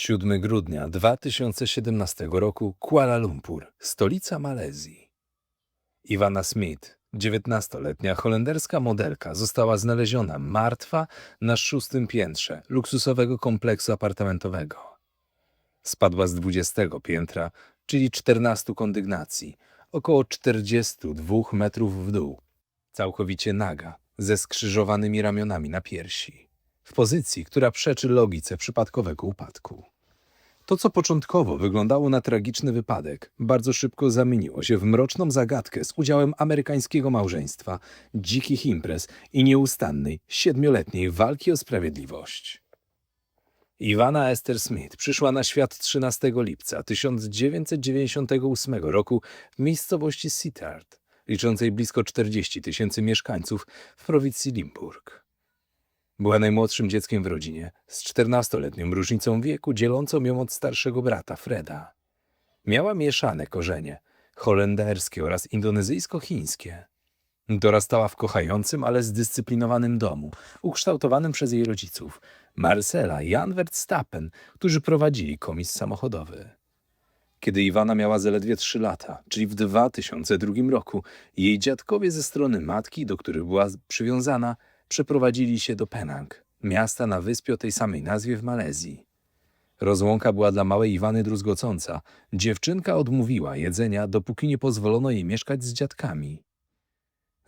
7 grudnia 2017 roku Kuala Lumpur, stolica Malezji. Iwana Smith, 19-letnia holenderska modelka, została znaleziona martwa na szóstym piętrze luksusowego kompleksu apartamentowego. Spadła z 20 piętra, czyli 14 kondygnacji, około 42 metrów w dół, całkowicie naga, ze skrzyżowanymi ramionami na piersi w pozycji, która przeczy logice przypadkowego upadku. To, co początkowo wyglądało na tragiczny wypadek, bardzo szybko zamieniło się w mroczną zagadkę z udziałem amerykańskiego małżeństwa, dzikich imprez i nieustannej, siedmioletniej walki o sprawiedliwość. Iwana Esther Smith przyszła na świat 13 lipca 1998 roku w miejscowości Sittard, liczącej blisko 40 tysięcy mieszkańców w prowincji Limburg. Była najmłodszym dzieckiem w rodzinie, z 14-letnią różnicą wieku dzielącą ją od starszego brata Freda. Miała mieszane korzenie, holenderskie oraz indonezyjsko-chińskie. Dorastała w kochającym, ale zdyscyplinowanym domu, ukształtowanym przez jej rodziców, Marcela i Jan Verstappen, którzy prowadzili komis samochodowy. Kiedy Iwana miała zaledwie trzy lata, czyli w 2002 roku, jej dziadkowie ze strony matki, do których była przywiązana, przeprowadzili się do Penang, miasta na wyspie o tej samej nazwie w Malezji. Rozłąka była dla małej Iwany druzgocąca. Dziewczynka odmówiła jedzenia, dopóki nie pozwolono jej mieszkać z dziadkami.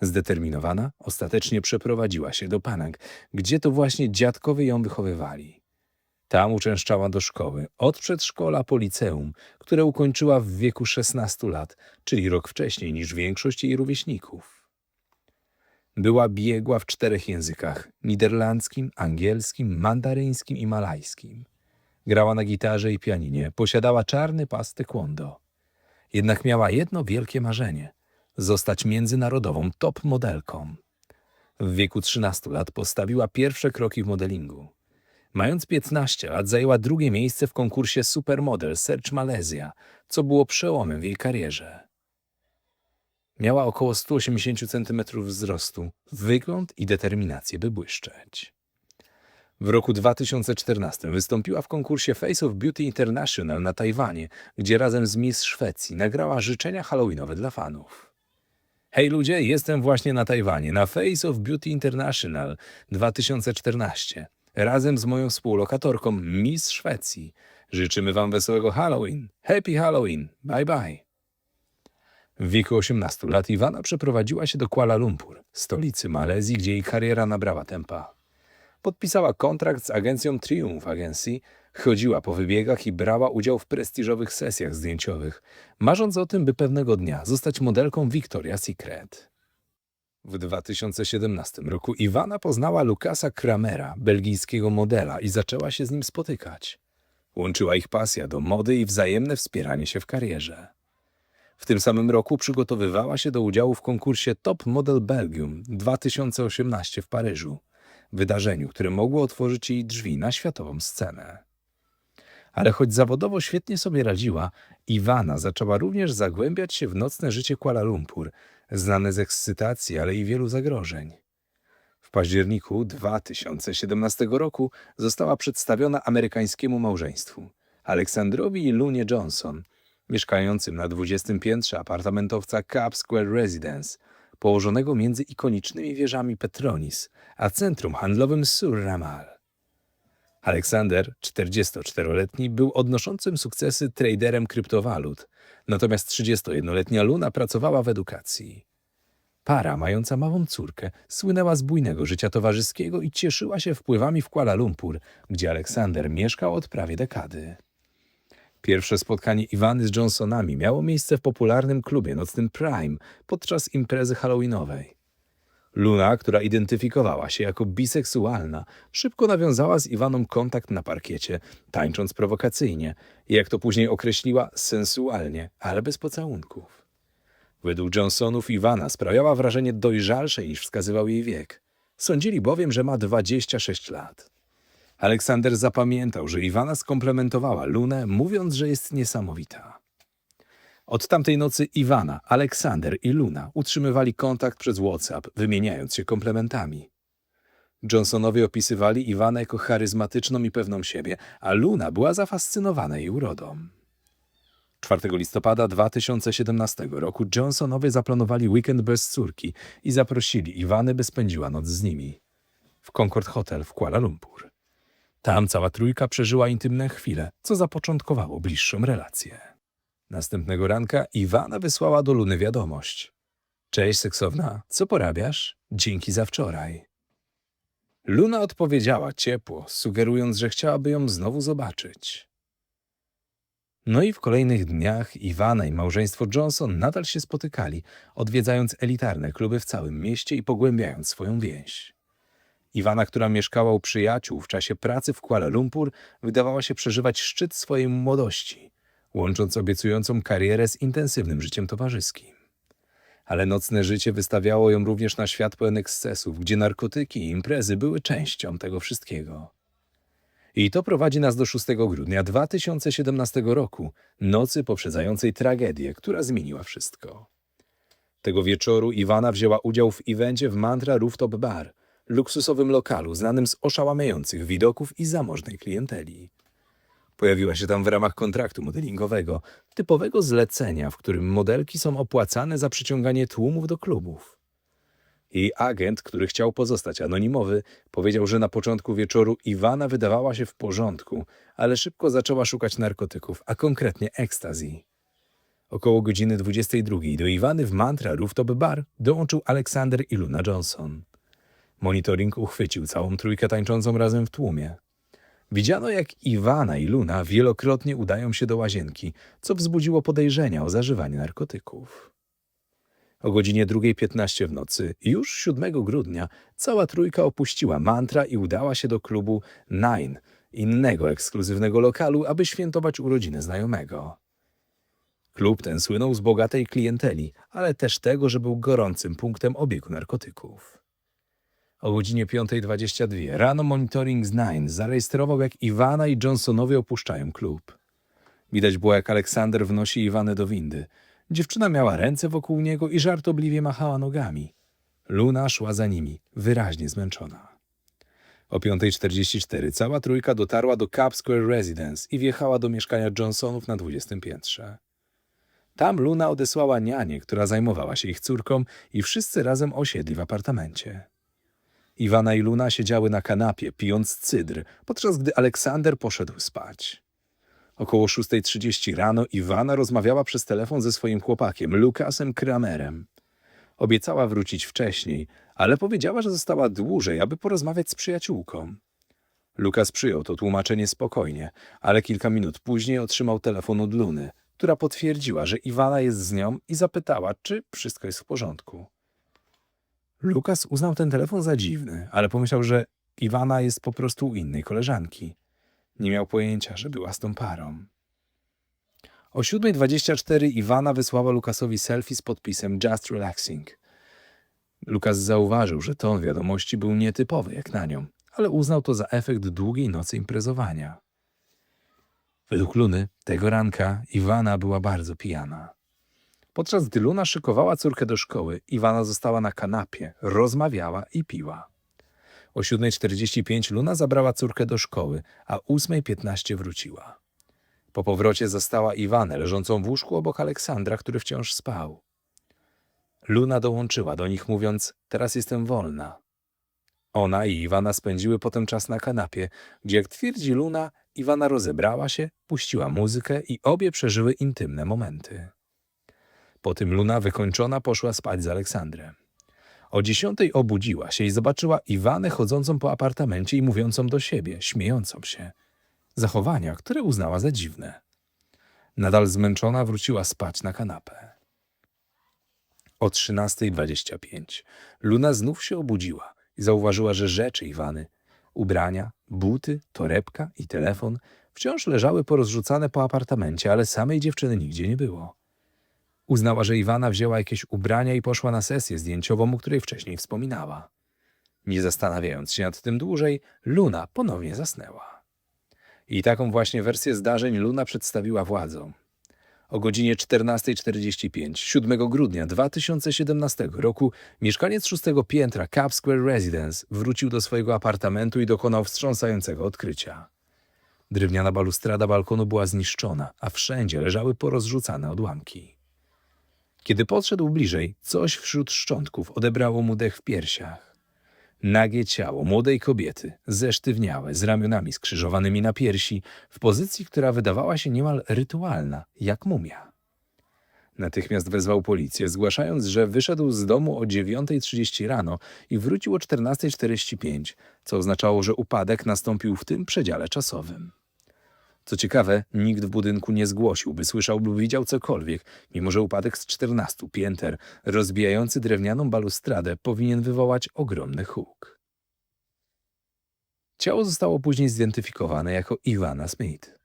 Zdeterminowana, ostatecznie przeprowadziła się do Penang, gdzie to właśnie dziadkowie ją wychowywali. Tam uczęszczała do szkoły, od przedszkola po liceum, które ukończyła w wieku 16 lat, czyli rok wcześniej niż większość jej rówieśników. Była biegła w czterech językach: niderlandzkim, angielskim, mandaryńskim i malajskim. Grała na gitarze i pianinie, posiadała czarny pas taekwondo. Jednak miała jedno wielkie marzenie zostać międzynarodową top modelką. W wieku 13 lat postawiła pierwsze kroki w modelingu. Mając 15 lat zajęła drugie miejsce w konkursie Supermodel Search Malaysia, co było przełomem w jej karierze. Miała około 180 cm wzrostu, wygląd i determinację, by błyszczeć. W roku 2014 wystąpiła w konkursie Face of Beauty International na Tajwanie, gdzie razem z Miss Szwecji nagrała życzenia halloweenowe dla fanów. Hej ludzie, jestem właśnie na Tajwanie, na Face of Beauty International 2014, razem z moją współlokatorką Miss Szwecji. Życzymy wam wesołego Halloween. Happy Halloween. Bye bye. W wieku 18 lat Iwana przeprowadziła się do Kuala Lumpur, stolicy Malezji, gdzie jej kariera nabrała tempa. Podpisała kontrakt z agencją Triumph Agency, chodziła po wybiegach i brała udział w prestiżowych sesjach zdjęciowych, marząc o tym, by pewnego dnia zostać modelką Victoria's Secret. W 2017 roku Iwana poznała Lukasa Kramera, belgijskiego modela i zaczęła się z nim spotykać. Łączyła ich pasja do mody i wzajemne wspieranie się w karierze. W tym samym roku przygotowywała się do udziału w konkursie Top Model Belgium 2018 w Paryżu, wydarzeniu, które mogło otworzyć jej drzwi na światową scenę. Ale choć zawodowo świetnie sobie radziła, Iwana zaczęła również zagłębiać się w nocne życie Kuala Lumpur, znane z ekscytacji, ale i wielu zagrożeń. W październiku 2017 roku została przedstawiona amerykańskiemu małżeństwu Aleksandrowi i Lunie Johnson, mieszkającym na 20 piętrze apartamentowca Cap Square Residence, położonego między ikonicznymi wieżami Petronis, a centrum handlowym Sur Ramal. Aleksander, 44-letni, był odnoszącym sukcesy traderem kryptowalut, natomiast 31-letnia Luna pracowała w edukacji. Para, mająca małą córkę, słynęła z bujnego życia towarzyskiego i cieszyła się wpływami w Kuala Lumpur, gdzie Aleksander mieszkał od prawie dekady. Pierwsze spotkanie Iwany z Johnsonami miało miejsce w popularnym klubie nocnym Prime podczas imprezy halloweenowej. Luna, która identyfikowała się jako biseksualna, szybko nawiązała z Iwaną kontakt na parkiecie, tańcząc prowokacyjnie i jak to później określiła, sensualnie, ale bez pocałunków. Według Johnsonów Iwana sprawiała wrażenie dojrzalszej niż wskazywał jej wiek. Sądzili bowiem, że ma 26 lat. Aleksander zapamiętał, że Iwana skomplementowała Lunę, mówiąc, że jest niesamowita. Od tamtej nocy Iwana, Aleksander i Luna utrzymywali kontakt przez WhatsApp, wymieniając się komplementami. Johnsonowie opisywali Iwanę jako charyzmatyczną i pewną siebie, a Luna była zafascynowana jej urodą. 4 listopada 2017 roku Johnsonowie zaplanowali weekend bez córki i zaprosili Iwanę, by spędziła noc z nimi. W Concord Hotel w Kuala Lumpur. Tam cała trójka przeżyła intymne chwile, co zapoczątkowało bliższą relację. Następnego ranka Iwana wysłała do Luny wiadomość. Cześć, seksowna, co porabiasz? Dzięki za wczoraj. Luna odpowiedziała ciepło, sugerując, że chciałaby ją znowu zobaczyć. No i w kolejnych dniach Iwana i małżeństwo Johnson nadal się spotykali, odwiedzając elitarne kluby w całym mieście i pogłębiając swoją więź. Iwana, która mieszkała u przyjaciół w czasie pracy w Kuala Lumpur, wydawała się przeżywać szczyt swojej młodości, łącząc obiecującą karierę z intensywnym życiem towarzyskim. Ale nocne życie wystawiało ją również na świat pełen ekscesów, gdzie narkotyki i imprezy były częścią tego wszystkiego. I to prowadzi nas do 6 grudnia 2017 roku, nocy poprzedzającej tragedię, która zmieniła wszystko. Tego wieczoru Iwana wzięła udział w evencie w Mantra Rooftop Bar, luksusowym lokalu znanym z oszałamiających widoków i zamożnej klienteli. Pojawiła się tam w ramach kontraktu modelingowego, typowego zlecenia, w którym modelki są opłacane za przyciąganie tłumów do klubów. Jej agent, który chciał pozostać anonimowy, powiedział, że na początku wieczoru Iwana wydawała się w porządku, ale szybko zaczęła szukać narkotyków, a konkretnie ekstazji. Około godziny 22 do Iwany w Mantra Rooftop Bar dołączył Aleksander i Luna Johnson. Monitoring uchwycił całą trójkę tańczącą razem w tłumie. Widziano, jak Iwana i Luna wielokrotnie udają się do łazienki, co wzbudziło podejrzenia o zażywanie narkotyków. O godzinie 2.15 w nocy, już 7 grudnia, cała trójka opuściła mantra i udała się do klubu Nine, innego ekskluzywnego lokalu, aby świętować urodziny znajomego. Klub ten słynął z bogatej klienteli, ale też tego, że był gorącym punktem obiegu narkotyków. O godzinie 5.22 rano monitoring z Nine zarejestrował, jak Iwana i Johnsonowie opuszczają klub. Widać było, jak Aleksander wnosi Iwanę do windy. Dziewczyna miała ręce wokół niego i żartobliwie machała nogami. Luna szła za nimi, wyraźnie zmęczona. O 5.44 cała trójka dotarła do Cap Square Residence i wjechała do mieszkania Johnsonów na 20 piętrze. Tam Luna odesłała nianię, która zajmowała się ich córką i wszyscy razem osiedli w apartamencie. Iwana i Luna siedziały na kanapie, pijąc cydr, podczas gdy Aleksander poszedł spać. Około 6.30 rano Iwana rozmawiała przez telefon ze swoim chłopakiem, Lukasem Kramerem. Obiecała wrócić wcześniej, ale powiedziała, że została dłużej, aby porozmawiać z przyjaciółką. Lukas przyjął to tłumaczenie spokojnie, ale kilka minut później otrzymał telefon od Luny, która potwierdziła, że Iwana jest z nią i zapytała, czy wszystko jest w porządku. Lukas uznał ten telefon za dziwny, ale pomyślał, że Iwana jest po prostu u innej koleżanki. Nie miał pojęcia, że była z tą parą. O 7.24 Iwana wysłała Lukasowi selfie z podpisem Just Relaxing. Lukas zauważył, że ton wiadomości był nietypowy jak na nią, ale uznał to za efekt długiej nocy imprezowania. Według Luny, tego ranka Iwana była bardzo pijana. Podczas gdy Luna szykowała córkę do szkoły, Iwana została na kanapie, rozmawiała i piła. O 7.45 Luna zabrała córkę do szkoły, a o 8.15 wróciła. Po powrocie zastała Iwanę leżącą w łóżku obok Aleksandra, który wciąż spał. Luna dołączyła do nich, mówiąc: Teraz jestem wolna. Ona i Iwana spędziły potem czas na kanapie, gdzie, jak twierdzi Luna, Iwana rozebrała się, puściła muzykę i obie przeżyły intymne momenty. Po tym Luna wykończona poszła spać z Aleksandrem. O dziesiątej obudziła się i zobaczyła Iwanę chodzącą po apartamencie i mówiącą do siebie, śmiejącą się. Zachowania, które uznała za dziwne. Nadal zmęczona wróciła spać na kanapę. O 13.25 Luna znów się obudziła i zauważyła, że rzeczy Iwany, ubrania, buty, torebka i telefon wciąż leżały porozrzucane po apartamencie, ale samej dziewczyny nigdzie nie było. Uznała, że Iwana wzięła jakieś ubrania i poszła na sesję zdjęciową, o której wcześniej wspominała. Nie zastanawiając się nad tym dłużej, Luna ponownie zasnęła. I taką właśnie wersję zdarzeń Luna przedstawiła władzom. O godzinie 14.45 7 grudnia 2017 roku mieszkaniec szóstego piętra Cap Square Residence wrócił do swojego apartamentu i dokonał wstrząsającego odkrycia. Drewniana balustrada balkonu była zniszczona, a wszędzie leżały porozrzucane odłamki. Kiedy podszedł bliżej, coś wśród szczątków odebrało mu dech w piersiach. Nagie ciało młodej kobiety, zesztywniałe, z ramionami skrzyżowanymi na piersi, w pozycji, która wydawała się niemal rytualna, jak mumia. Natychmiast wezwał policję, zgłaszając, że wyszedł z domu o 9.30 rano i wrócił o 14.45, co oznaczało, że upadek nastąpił w tym przedziale czasowym. Co ciekawe, nikt w budynku nie zgłosił, by słyszał lub widział cokolwiek, mimo że upadek z 14 pięter, rozbijający drewnianą balustradę, powinien wywołać ogromny huk. Ciało zostało później zidentyfikowane jako Ivana Smith.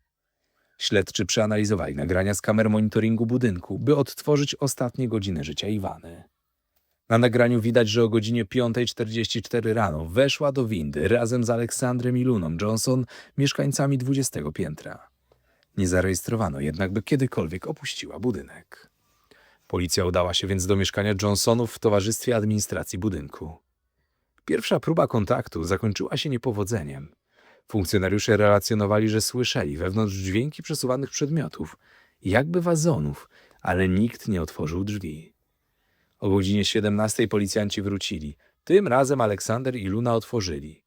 Śledczy przeanalizowali nagrania z kamer monitoringu budynku, by odtworzyć ostatnie godziny życia Iwany. Na nagraniu widać, że o godzinie 5.44 rano weszła do windy razem z Aleksandrem i Luną Johnson, mieszkańcami 20 piętra. Nie zarejestrowano jednak, by kiedykolwiek opuściła budynek. Policja udała się więc do mieszkania Johnsonów w towarzystwie administracji budynku. Pierwsza próba kontaktu zakończyła się niepowodzeniem. Funkcjonariusze relacjonowali, że słyszeli wewnątrz dźwięki przesuwanych przedmiotów, jakby wazonów, ale nikt nie otworzył drzwi. O godzinie 17 policjanci wrócili. Tym razem Aleksander i Luna otworzyli.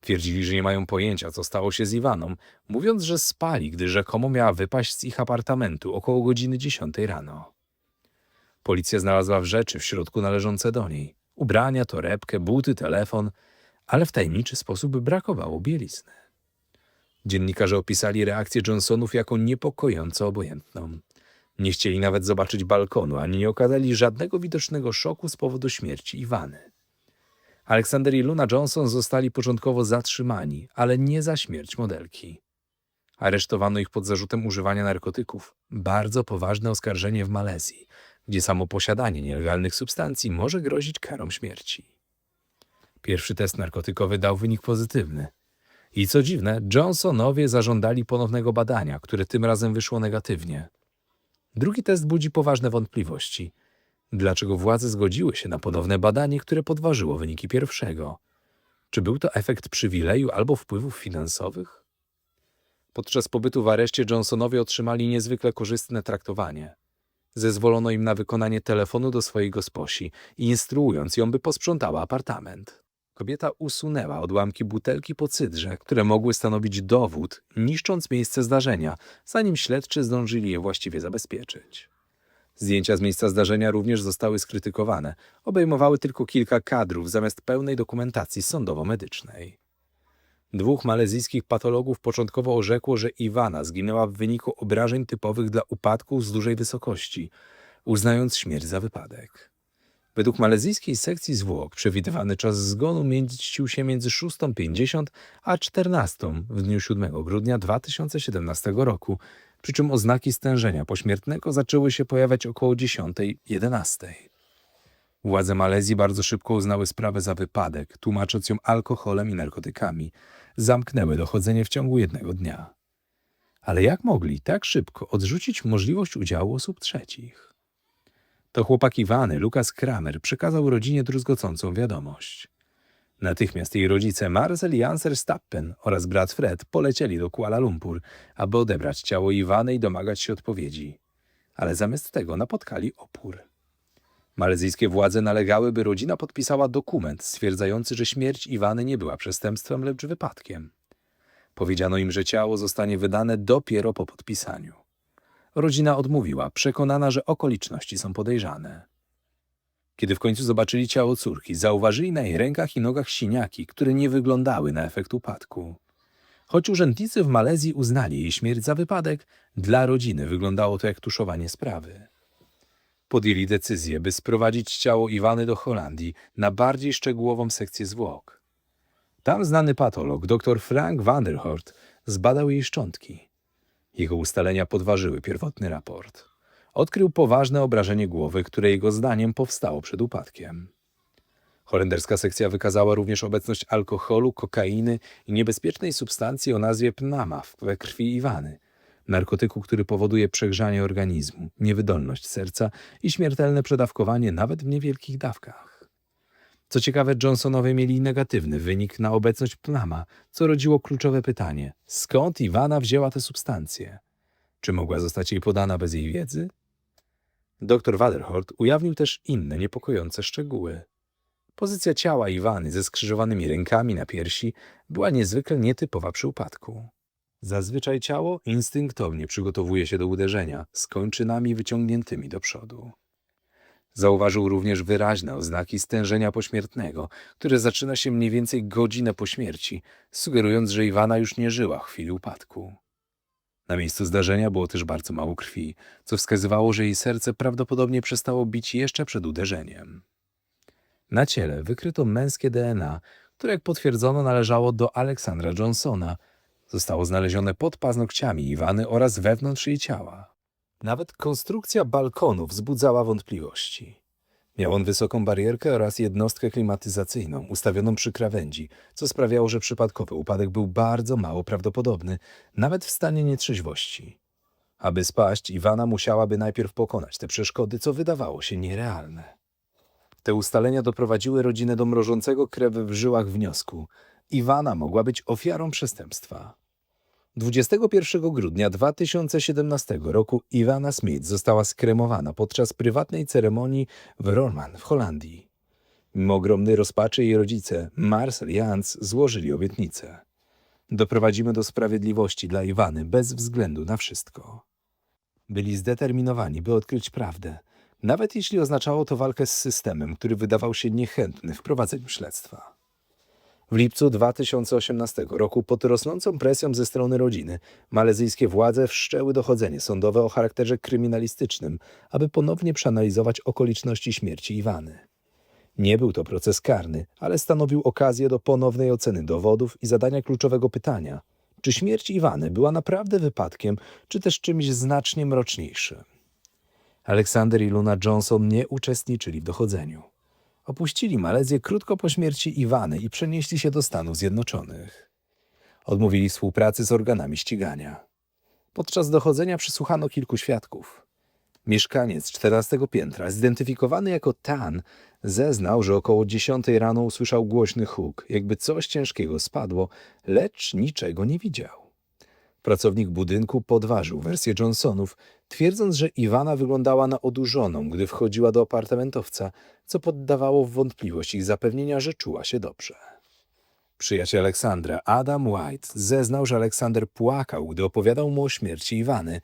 Twierdzili, że nie mają pojęcia, co stało się z Iwaną, mówiąc, że spali, gdy rzekomo miała wypaść z ich apartamentu około godziny 10 rano. Policja znalazła w rzeczy w środku należące do niej. Ubrania, torebkę, buty, telefon, ale w tajemniczy sposób brakowało bielizny. Dziennikarze opisali reakcję Johnsonów jako niepokojąco obojętną. Nie chcieli nawet zobaczyć balkonu, ani nie okazali żadnego widocznego szoku z powodu śmierci Iwany. Aleksander i Luna Johnson zostali początkowo zatrzymani, ale nie za śmierć modelki. Aresztowano ich pod zarzutem używania narkotyków. Bardzo poważne oskarżenie w Malezji, gdzie samo posiadanie nielegalnych substancji może grozić karą śmierci. Pierwszy test narkotykowy dał wynik pozytywny. I co dziwne, Johnsonowie zażądali ponownego badania, które tym razem wyszło negatywnie. Drugi test budzi poważne wątpliwości. Dlaczego władze zgodziły się na ponowne badanie, które podważyło wyniki pierwszego? Czy był to efekt przywileju albo wpływów finansowych? Podczas pobytu w areszcie Johnsonowie otrzymali niezwykle korzystne traktowanie. Zezwolono im na wykonanie telefonu do swojej gosposi, instruując ją, by posprzątała apartament. Kobieta usunęła odłamki butelki po cydrze, które mogły stanowić dowód, niszcząc miejsce zdarzenia, zanim śledczy zdążyli je właściwie zabezpieczyć. Zdjęcia z miejsca zdarzenia również zostały skrytykowane. Obejmowały tylko kilka kadrów zamiast pełnej dokumentacji sądowo-medycznej. Dwóch malezyjskich patologów początkowo orzekło, że Iwana zginęła w wyniku obrażeń typowych dla upadków z dużej wysokości, uznając śmierć za wypadek. Według malezyjskiej sekcji zwłok przewidywany czas zgonu mieścił się między 6.50 a 14 w dniu 7 grudnia 2017 roku, przy czym oznaki stężenia pośmiertnego zaczęły się pojawiać około 10.11. Władze Malezji bardzo szybko uznały sprawę za wypadek, tłumacząc ją alkoholem i narkotykami. Zamknęły dochodzenie w ciągu jednego dnia. Ale jak mogli tak szybko odrzucić możliwość udziału osób trzecich? To chłopak Iwany, Lukas Kramer, przekazał rodzinie druzgocącą wiadomość. Natychmiast jej rodzice Marcel i Janser Stappen oraz brat Fred polecieli do Kuala Lumpur, aby odebrać ciało Iwany i domagać się odpowiedzi. Ale zamiast tego napotkali opór. Malezyjskie władze nalegały, by rodzina podpisała dokument stwierdzający, że śmierć Iwany nie była przestępstwem, lecz wypadkiem. Powiedziano im, że ciało zostanie wydane dopiero po podpisaniu. Rodzina odmówiła, przekonana, że okoliczności są podejrzane. Kiedy w końcu zobaczyli ciało córki, zauważyli na jej rękach i nogach siniaki, które nie wyglądały na efekt upadku. Choć urzędnicy w Malezji uznali jej śmierć za wypadek, dla rodziny wyglądało to jak tuszowanie sprawy. Podjęli decyzję, by sprowadzić ciało Iwany do Holandii na bardziej szczegółową sekcję zwłok. Tam znany patolog, dr Frank van der Hort, zbadał jej szczątki. Jego ustalenia podważyły pierwotny raport. Odkrył poważne obrażenie głowy, które jego zdaniem powstało przed upadkiem. Holenderska sekcja wykazała również obecność alkoholu, kokainy i niebezpiecznej substancji o nazwie pnama we krwi Iwany. narkotyku, który powoduje przegrzanie organizmu, niewydolność serca i śmiertelne przedawkowanie nawet w niewielkich dawkach. Co ciekawe, Johnsonowie mieli negatywny wynik na obecność plama, co rodziło kluczowe pytanie: skąd Iwana wzięła te substancje? Czy mogła zostać jej podana bez jej wiedzy? Dr Waderholt ujawnił też inne niepokojące szczegóły. Pozycja ciała Iwany ze skrzyżowanymi rękami na piersi była niezwykle nietypowa przy upadku. Zazwyczaj ciało instynktownie przygotowuje się do uderzenia, z kończynami wyciągniętymi do przodu. Zauważył również wyraźne oznaki stężenia pośmiertnego, które zaczyna się mniej więcej godzinę po śmierci, sugerując, że Iwana już nie żyła w chwili upadku. Na miejscu zdarzenia było też bardzo mało krwi, co wskazywało, że jej serce prawdopodobnie przestało bić jeszcze przed uderzeniem. Na ciele wykryto męskie DNA, które jak potwierdzono należało do Aleksandra Johnsona. Zostało znalezione pod paznokciami Iwany oraz wewnątrz jej ciała. Nawet konstrukcja balkonu wzbudzała wątpliwości. Miał on wysoką barierkę oraz jednostkę klimatyzacyjną ustawioną przy krawędzi, co sprawiało, że przypadkowy upadek był bardzo mało prawdopodobny, nawet w stanie nietrzeźwości. Aby spaść, Iwana musiałaby najpierw pokonać te przeszkody, co wydawało się nierealne. Te ustalenia doprowadziły rodzinę do mrożącego krew w żyłach wniosku. Iwana mogła być ofiarą przestępstwa. 21 grudnia 2017 roku Iwana Smith została skremowana podczas prywatnej ceremonii w Rorman w Holandii. Mimo ogromnej rozpaczy jej rodzice, Marcel i Hans, złożyli obietnicę. Doprowadzimy do sprawiedliwości dla Iwany bez względu na wszystko. Byli zdeterminowani, by odkryć prawdę, nawet jeśli oznaczało to walkę z systemem, który wydawał się niechętny w prowadzeniu śledztwa. W lipcu 2018 roku, pod rosnącą presją ze strony rodziny, malezyjskie władze wszczęły dochodzenie sądowe o charakterze kryminalistycznym, aby ponownie przeanalizować okoliczności śmierci Iwany. Nie był to proces karny, ale stanowił okazję do ponownej oceny dowodów i zadania kluczowego pytania: czy śmierć Iwany była naprawdę wypadkiem, czy też czymś znacznie mroczniejszym? Aleksander i Luna Johnson nie uczestniczyli w dochodzeniu. Opuścili Malezję krótko po śmierci Iwany i przenieśli się do Stanów Zjednoczonych. Odmówili współpracy z organami ścigania. Podczas dochodzenia przesłuchano kilku świadków. Mieszkaniec 14 piętra, zidentyfikowany jako Tan, zeznał, że około 10 rano usłyszał głośny huk, jakby coś ciężkiego spadło, lecz niczego nie widział. Pracownik budynku podważył wersję Johnsonów, twierdząc, że Iwana wyglądała na odurzoną, gdy wchodziła do apartamentowca, co poddawało w wątpliwość ich zapewnienia, że czuła się dobrze. Przyjaciel Aleksandra, Adam White, zeznał, że Aleksander płakał, gdy opowiadał mu o śmierci Iwany,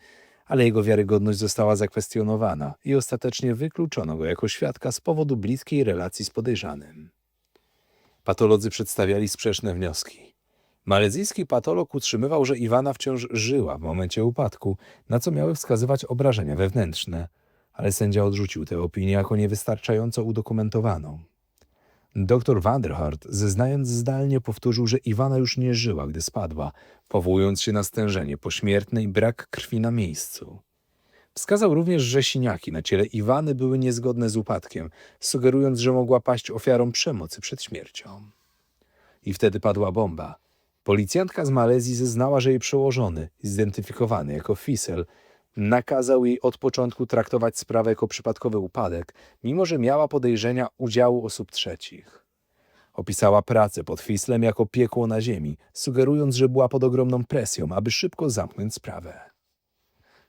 ale jego wiarygodność została zakwestionowana i ostatecznie wykluczono go jako świadka z powodu bliskiej relacji z podejrzanym. Patolodzy przedstawiali sprzeczne wnioski. Malezyjski patolog utrzymywał, że Iwana wciąż żyła w momencie upadku, na co miały wskazywać obrażenia wewnętrzne, ale sędzia odrzucił tę opinię jako niewystarczająco udokumentowaną. Doktor Vanderhart, zeznając zdalnie, powtórzył, że Iwana już nie żyła, gdy spadła, powołując się na stężenie pośmiertne i brak krwi na miejscu. Wskazał również, że siniaki na ciele Iwany były niezgodne z upadkiem, sugerując, że mogła paść ofiarą przemocy przed śmiercią. I wtedy padła bomba. Policjantka z Malezji zeznała, że jej przełożony, zidentyfikowany jako Fisel, nakazał jej od początku traktować sprawę jako przypadkowy upadek, mimo że miała podejrzenia udziału osób trzecich. Opisała pracę pod Fislem jako piekło na ziemi, sugerując, że była pod ogromną presją, aby szybko zamknąć sprawę.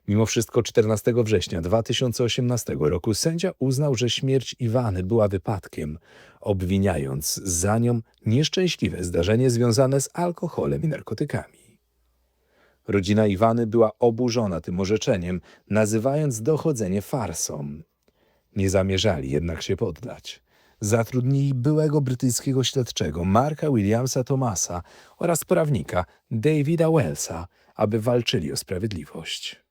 Mimo wszystko 14 września 2018 roku sędzia uznał, że śmierć Iwany była wypadkiem, obwiniając za nią nieszczęśliwe zdarzenie związane z alkoholem i narkotykami. Rodzina Iwany była oburzona tym orzeczeniem, nazywając dochodzenie farsą. Nie zamierzali jednak się poddać. Zatrudnili byłego brytyjskiego śledczego Marka Williamsa Thomasa oraz prawnika Davida Wellsa, aby walczyli o sprawiedliwość.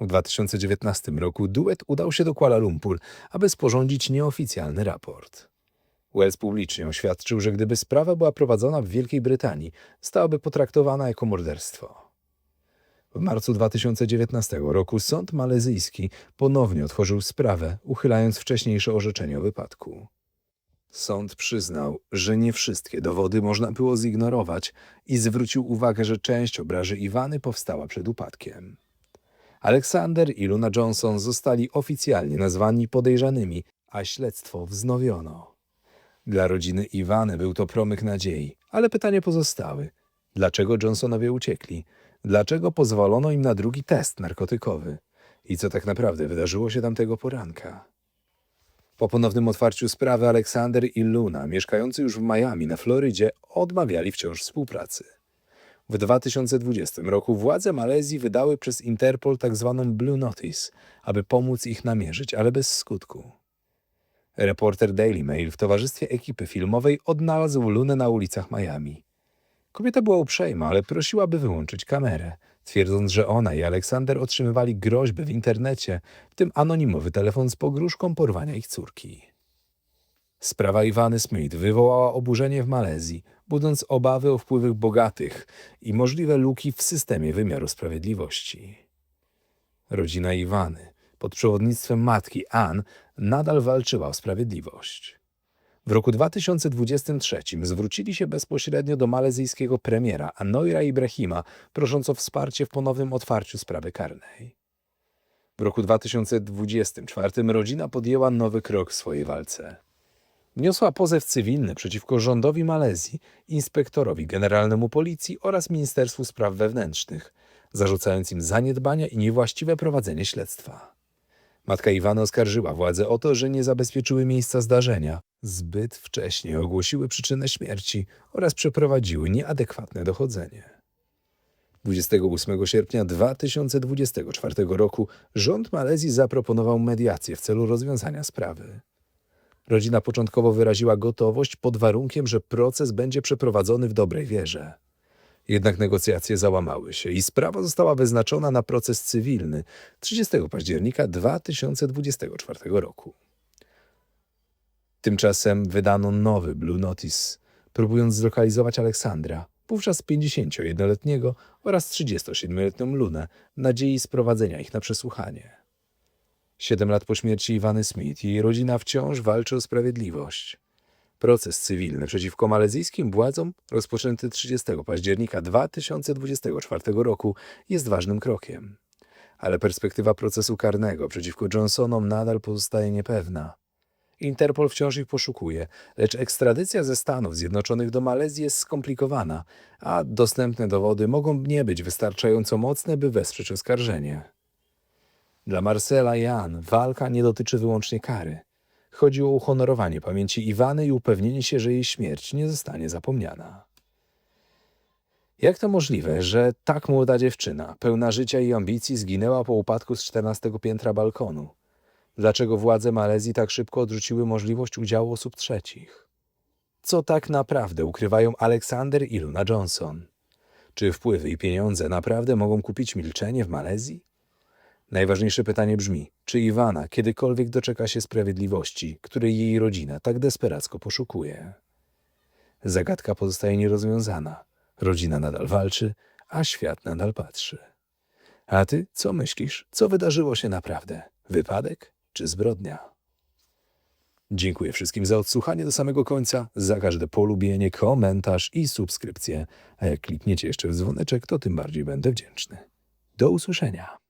W 2019 roku duet udał się do Kuala Lumpur, aby sporządzić nieoficjalny raport. Wells publicznie oświadczył, że gdyby sprawa była prowadzona w Wielkiej Brytanii, stałaby potraktowana jako morderstwo. W marcu 2019 roku sąd malezyjski ponownie otworzył sprawę, uchylając wcześniejsze orzeczenie o wypadku. Sąd przyznał, że nie wszystkie dowody można było zignorować i zwrócił uwagę, że część obraży Iwany powstała przed upadkiem. Aleksander i Luna Johnson zostali oficjalnie nazwani podejrzanymi, a śledztwo wznowiono. Dla rodziny Iwany był to promyk nadziei, ale pytanie pozostały. Dlaczego Johnsonowie uciekli? Dlaczego pozwolono im na drugi test narkotykowy? I co tak naprawdę wydarzyło się tamtego poranka? Po ponownym otwarciu sprawy Aleksander i Luna, mieszkający już w Miami na Florydzie, odmawiali wciąż współpracy. W 2020 roku władze Malezji wydały przez Interpol tzw. Blue Notice, aby pomóc ich namierzyć, ale bez skutku. Reporter Daily Mail w towarzystwie ekipy filmowej odnalazł Lunę na ulicach Miami. Kobieta była uprzejma, ale prosiła, by wyłączyć kamerę, twierdząc, że ona i Aleksander otrzymywali groźby w internecie, w tym anonimowy telefon z pogróżką porwania ich córki. Sprawa Iwany Smith wywołała oburzenie w Malezji, budząc obawy o wpływy bogatych i możliwe luki w systemie wymiaru sprawiedliwości. Rodzina Iwany, pod przewodnictwem matki Ann, nadal walczyła o sprawiedliwość. W roku 2023 zwrócili się bezpośrednio do malezyjskiego premiera Anoira Ibrahima, prosząc o wsparcie w ponownym otwarciu sprawy karnej. W roku 2024 rodzina podjęła nowy krok w swojej walce. Wniosła pozew cywilny przeciwko rządowi Malezji, inspektorowi generalnemu policji oraz Ministerstwu Spraw Wewnętrznych, zarzucając im zaniedbania i niewłaściwe prowadzenie śledztwa. Matka Iwana oskarżyła władze o to, że nie zabezpieczyły miejsca zdarzenia, zbyt wcześnie ogłosiły przyczynę śmierci oraz przeprowadziły nieadekwatne dochodzenie. 28 sierpnia 2024 roku rząd Malezji zaproponował mediację w celu rozwiązania sprawy. Rodzina początkowo wyraziła gotowość pod warunkiem, że proces będzie przeprowadzony w dobrej wierze. Jednak negocjacje załamały się i sprawa została wyznaczona na proces cywilny 30 października 2024 roku. Tymczasem wydano nowy Blue Notice, próbując zlokalizować Aleksandra, wówczas 51-letniego oraz 37-letnią Lunę, w nadziei sprowadzenia ich na przesłuchanie. Siedem lat po śmierci Iwany Smith jej rodzina wciąż walczy o sprawiedliwość. Proces cywilny przeciwko malezyjskim władzom, rozpoczęty 30 października 2024 roku, jest ważnym krokiem. Ale perspektywa procesu karnego przeciwko Johnsonom nadal pozostaje niepewna. Interpol wciąż ich poszukuje, lecz ekstradycja ze Stanów Zjednoczonych do Malezji jest skomplikowana, a dostępne dowody mogą nie być wystarczająco mocne, by wesprzeć oskarżenie. Dla Marcela i Ann walka nie dotyczy wyłącznie kary. Chodzi o uhonorowanie pamięci Iwany i upewnienie się, że jej śmierć nie zostanie zapomniana. Jak to możliwe, że tak młoda dziewczyna, pełna życia i ambicji, zginęła po upadku z 14 piętra balkonu? Dlaczego władze Malezji tak szybko odrzuciły możliwość udziału osób trzecich? Co tak naprawdę ukrywają Aleksander i Luna Johnson? Czy wpływy i pieniądze naprawdę mogą kupić milczenie w Malezji? Najważniejsze pytanie brzmi, czy Iwana kiedykolwiek doczeka się sprawiedliwości, której jej rodzina tak desperacko poszukuje? Zagadka pozostaje nierozwiązana. Rodzina nadal walczy, a świat nadal patrzy. A ty co myślisz? Co wydarzyło się naprawdę? Wypadek czy zbrodnia? Dziękuję wszystkim za odsłuchanie do samego końca, za każde polubienie, komentarz i subskrypcję. A jak klikniecie jeszcze w dzwoneczek, to tym bardziej będę wdzięczny. Do usłyszenia.